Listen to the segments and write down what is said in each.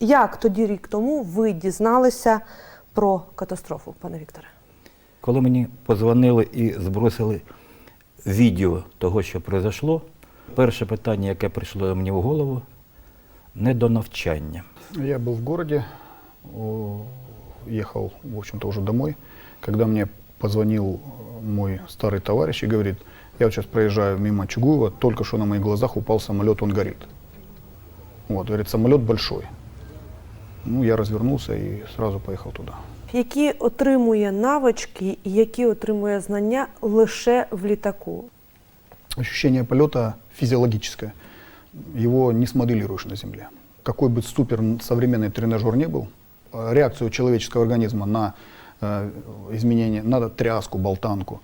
Як тоді рік тому ви дізналися про катастрофу, пане Вікторе? Коли мені позвонили і збросили відео того, що произошло, перше питання, яке прийшло мені в голову, не до навчання. Я был в городе, о, ехал, в общем-то, уже домой, когда мне позвонил мой старый товарищ и говорит, я вот сейчас проезжаю мимо Чугуева, только что на моих глазах упал самолет, он горит. Вот, говорит, самолет большой. Ну, я развернулся и сразу поехал туда. Які отримує навички і які отримує знання лише в літаку? Ощущение полета физиологическое. Его не смоделируешь на Земле. Какой бы супер современный тренажер не был, э, реакцию человеческого организма на э, изменение, на тряску, болтанку,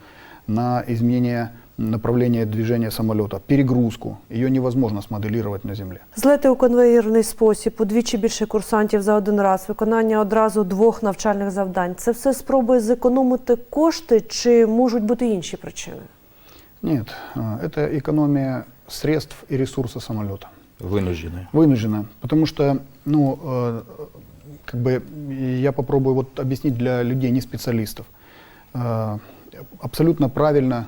на изменение направления движения самолета, перегрузку, ее невозможно смоделировать на Земле. Злети у конвеєрний спосіб, удвічі більше курсантів за один раз, виконання одразу двох навчальних завдань. Це все спроби зекономити кошти чи можуть бути інші причини? Нет, э, это экономия средств и ресурса самолета. Винуждене. Вынуждена. Потому что, ну, э, как бы я попробую вот объяснить для людей, не специалистов. Э, абсолютно правильно,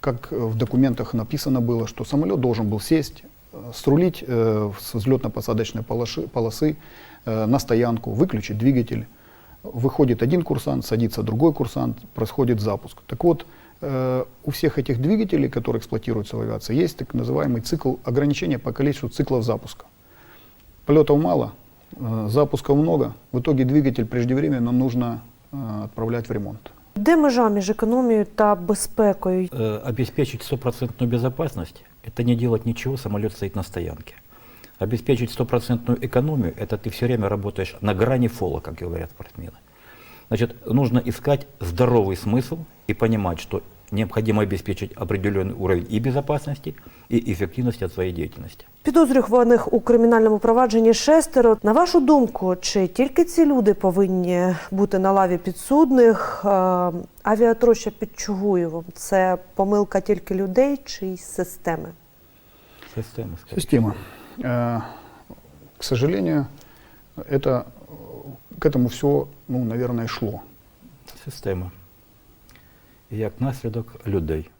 как в документах написано было, что самолет должен был сесть, э, срулить э, с взлетно-посадочной полосы э, на стоянку, выключить двигатель. Выходит один курсант, садится другой курсант, происходит запуск. Так вот, э, у всех этих двигателей, которые эксплуатируются в авиации, есть так называемый цикл ограничения по количеству циклов запуска. Полетов мало, э, запусков много. В итоге двигатель преждевременно нужно э, отправлять в ремонт. Де межа між економією та безпекою? Э, обеспечить стопроцентную безопасность – это не делать ничего, самолет стоит на стоянке. Обеспечить стопроцентную экономию – это ты все время работаешь на грани фола, как говорят спортсмены. Значит, нужно искать здоровый смысл и понимать, что необходимо обеспечить определенный уровень и безопасности, и эффективности от своей деятельности. Підозрюваних у кримінальному провадженні шестеро. На вашу думку, чи тільки ці люди повинні бути на лаві підсудних? Е, Авіатроща під Чугуєвом – це помилка тільки людей чи й системи? Система, скорее. Система. Э, К сожалению, это, э, к этому все, ну, наверное, шло. Система. Як наслідок людей.